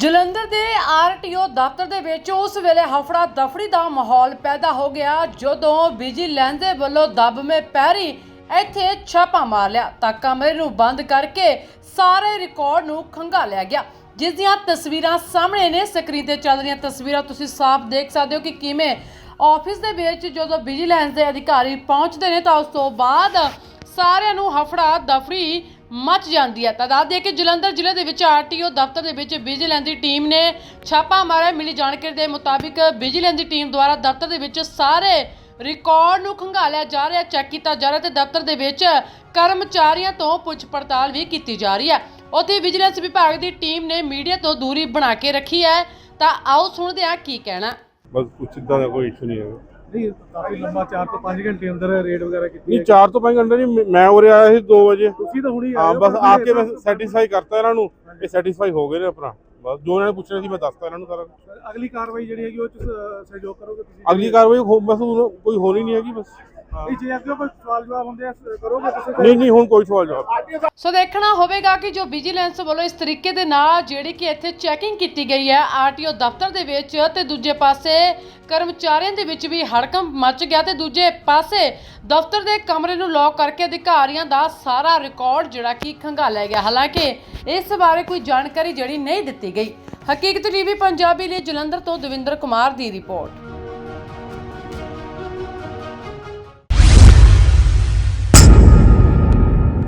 ਜਲੰਧਰ ਦੇ ਆਰਟੀਓ ਦਫ਼ਤਰ ਦੇ ਵਿੱਚ ਉਸ ਵੇਲੇ ਹਫੜਾ ਦਫੜੀ ਦਾ ਮਾਹੌਲ ਪੈਦਾ ਹੋ ਗਿਆ, ਜਦੋਂ ਵਿਜੀਲੈਂਸ ਦੇ ਵੱਲੋਂ ਦਬਮੇ ਪੈਰੀ ਇੱਥੇ ਛਾਪਾ ਮਾਰ ਲਿਆ ਤਾਂ ਕਮਰੇ ਨੂੰ ਬੰਦ ਕਰਕੇ ਸਾਰੇ ਰਿਕਾਰਡ ਨੂੰ ਖੰਗਾਲਿਆ ਗਿਆ। ਜਿਸ ਦੀਆਂ ਤਸਵੀਰਾਂ ਸਾਹਮਣੇ ਨੇ, ਸਕਰੀਨ ਤੇ ਚੱਲ ਰਹੀਆਂ ਤਸਵੀਰਾਂ ਤੁਸੀਂ ਸਾਫ਼ ਦੇਖ ਸਕਦੇ ਹੋ ਕਿ ਕਿਵੇਂ ਆਫਿਸ ਦੇ ਵਿੱਚ ਜਦੋਂ ਵਿਜੀਲੈਂਸ ਦੇ ਅਧਿਕਾਰੀ ਪਹੁੰਚਦੇ ਨੇ ਤਾਂ ਉਸ ਤੋਂ ਬਾਅਦ ਸਾਰਿਆਂ ਨੂੰ ਹਫੜਾ ਦਫੜੀ ਮਚ ਜਾਂਦੀ ਹੈ। ਤਾਂ ਦੱਸ ਦਈਏ ਕਿ ਜਲੰਧਰ ਜ਼ਿਲ੍ਹੇ ਦੇ ਵਿੱਚ ਆਰਟੀਓ ਦਫ਼ਤਰ ਦੇ ਵਿੱਚ ਵਿਜੀਲੈਂਸ ਦੀ ਟੀਮ ਨੇ ਛਾਪਾ ਮਾਰਿਆ। ਮਿਲੀ ਜਾਣਕਾਰੀ ਦੇ ਮੁਤਾਬਿਕ ਵਿਜੀਲੈਂਸ ਦੀ ਟੀਮ ਦੁਆਰਾ ਦਫ਼ਤਰ ਦੇ ਵਿੱਚ ਸਾਰੇ ਰਿਕਾਰਡ ਨੂੰ ਖੰਗਾਲਿਆ ਜਾ ਰਿਹਾ, ਚੈੱਕ ਕੀਤਾ ਜਾ ਰਿਹਾ ਤੇ ਦਫ਼ਤਰ ਦੇ ਵਿੱਚ ਕਰਮਚਾਰੀਆਂ ਤੋਂ ਪੁੱਛ ਪੜਤਾਲ ਵੀ ਕੀਤੀ ਜਾ ਰਹੀ ਹੈ। ਉੱਥੇ ਵਿਜੀਲੈਂਸ ਵਿਭਾਗ ਦੀ ਟੀਮ ਨੇ ਮੀਡੀਆ ਤੋਂ ਦੂਰੀ ਬਣਾ ਕੇ ਰੱਖੀ ਹੈ। ਤਾਂ ਆਓ ਸੁਣਦੇ ਹਾਂ ਕੀ ਕਹਿਣਾ। ਬਸ ਕੁਛ ਇਦਾਂ ਦਾ ਕੋਈ ਇਸ਼ੂ ਨਹੀਂ ਹੈਗਾ। ਨਹੀਂ ਕਾਫੀ ਲੰਬਾ 4 ਤੋਂ 5 ਘੰਟੇ ਅੰਦਰ ਰੇਡ ਵਗੈਰਾ ਕੀਤੀ ਨਹੀਂ ਹੈ। 4 ਤੋਂ 5 ਘੰਟੇ ਨਹੀਂ ਮੈਂ ਉਰੇ ਆਇਆ ਸੀ 2 ਵਜੇ। ਤੁਸੀਂ ਤਾਂ ਹੁਣੀ ਹਾਂ ਆਏ ਹੋ, ਬਸ ਪਰ ਆ ਤੁਸੀਂ ਕੇ ਮੈਂ ਇੱਦਾਂ- ਸੈਟੀਸਫਾਈ ਕਰਤਾ ਇਹਨਾਂ ਨੂੰ ਇਹ ਸੈਟੀਸਫਾਈ ਹੋ ਗਏ ਨੇ ਆਪਣਾ। ਬਸ ਜੋ ਇਹਨਾਂ ਨੇ ਪੁੱਛਣਾ ਸੀ ਮੈਂ ਦੱਸਤਾ ਇਹਨਾਂ ਨੂੰ ਸਾਰਾ ਅਗਲੀ ਕਾਰਵਾਈ ਜਿਹੜੀ ਹੈਗੀ ਉਹ ਚ ਸਹਿਯੋਗ ਕਰੋਗੇ ਤੁਸੀਂ? ਅਗਲੀ ਕਾਰਵਾਈ ਹੋ- ਬਸ ਕੋਈ ਹੋਣੀ ਨਹੀਂ ਹੈਗੀ ਬਸ। ਹਾਂ। ਜੇ ਅੱਗੇ ਕੋਈ ਸਵਾਲ ਜਵਾਬ ਹੁੰਦੇ ਆ ਸ- ਕਰੋਗੇ ਤੁਸੀਂ ਨਹੀਂ ਨਹੀਂ ਹੁਣ ਕੋਈ ਸਵਾਲ ਜਵਾਬ ਸੋ ਦੇਖਣਾ ਹੋਵੇਗਾ ਕਿ ਜੋ ਵਿਜੀਲੈਂਸ ਵੱਲੋਂ ਇਸ ਤਰੀਕੇ ਦੇ ਨਾਲ ਜਿਹੜੀ ਕਿ ਇੱਥੇ ਚੈਕਿੰਗ ਕੀਤੀ ਗਈ ਹੈ ਆਰਟੀਓ ਦਫ਼ਤਰ ਦੇ ਵਿੱਚ ਤੇ ਦੂਜੇ ਪਾਸੇ ਕਰਮਚਾਰੀਆਂ ਦੇ ਵਿੱਚ ਵੀ ਹੜਕੰਪ ਮਚ ਗਿਆ ਤੇ ਦੂਜੇ ਪਾਸੇ ਦਫ਼ਤਰ ਦੇ ਕਮਰੇ ਨੂੰ ਲੌਕ ਕਰਕੇ ਅਧਿਕਾਰੀਆਂ ਦਾ ਸਾਰਾ ਰਿਕਾਰਡ ਜਿਹੜਾ ਕਿ ਖੰਗਾਲਿਆ ਗਿਆ। ਹਾਲਾਂਕਿ ਇਸ ਬਾਰੇ ਕੋਈ ਜਾਣਕਾਰੀ ਜਿਹੜੀ ਨਹੀਂ ਦਿੱਤੀ ਗਈ। ਹਕੀਕਤ ਟੀਵੀ ਪੰਜਾਬੀ ਲਈ ਜਲੰਧਰ ਤੋਂ ਦਵਿੰਦਰ ਕੁਮਾਰ ਦੀ ਰਿਪੋਰਟ।